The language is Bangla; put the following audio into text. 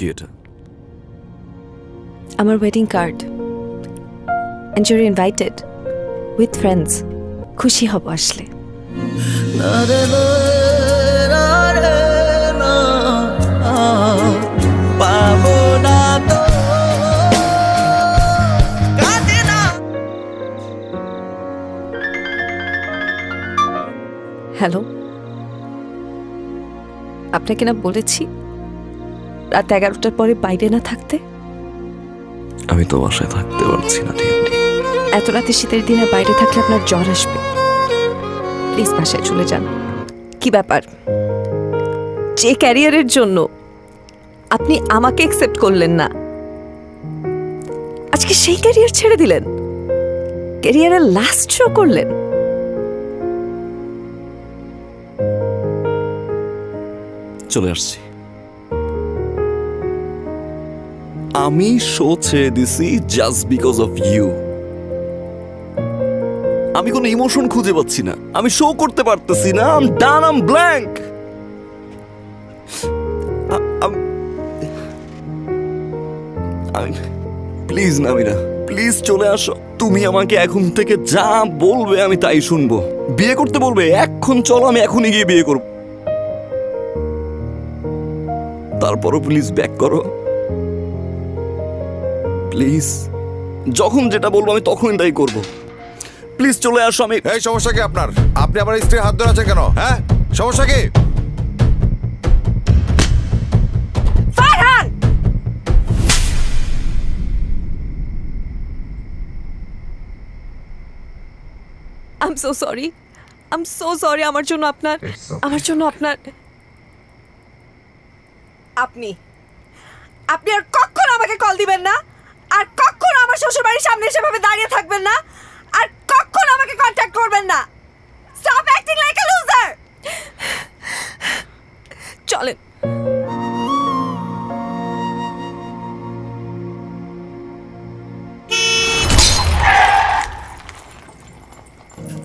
কি এটা? আমার wedding card and your invited with friends খুশি হব আসলে। হ্যালো আপনাকে না বলেছি রাত এগারোটার পরে বাইরে না থাকতে? আমি তো বাসায় থাকতে পারছি না এত রাতে শীতের দিনে বাইরে থাকলে আপনার জ্বর আসবে। প্লিজ বাসায় চলে যান। কি ব্যাপার? যে ক্যারিয়ারের জন্য আপনি আমাকে একসেপ্ট করলেন না। আজকে সেই ক্যারিয়ার ছেড়ে দিলেন। ক্যারিয়ারের লাস্ট শো করলেন। চলে আসছি। আমি শো ছেড়ে দিছি জাস্ট বিকজ অফ ইউ আমি কোনো ইমোশন খুঁজে পাচ্ছি না। আমি শো করতে পারতেছি না। আম done um blank please Namira please চলে আসো। তুমি আমাকে এখন থেকে যা বলবে আমি তাই শুনব। বিয়ে করতে বলবে, এখন চলো, আমি এখনই গিয়ে বিয়ে করব। তারপরও প্লিজ ব্যাক করো। প্লিজ। যখন যেটা বলব আমি তখনই তাই করব। প্লিজ চলে আসো আমি এই সমস্যা কি আপনার? আপনি আমার স্ত্রীর হাত ধরে আছেন কেন? হ্যাঁ? সমস্যা কি? আম সো সরি আম সো সরি আমার জন্য আপনার আমার জন্য আপনার আপনি। আপনি আর কখনো আমাকে কল দিবেন না। আর কখনো আমার শ্বশুর বাড়ির সামনে সেভাবে দাঁড়িয়ে থাকবেন না। আর কখনো আমাকে কন্ট্যাক্ট করবেন না। Stop acting like a loser চলেন।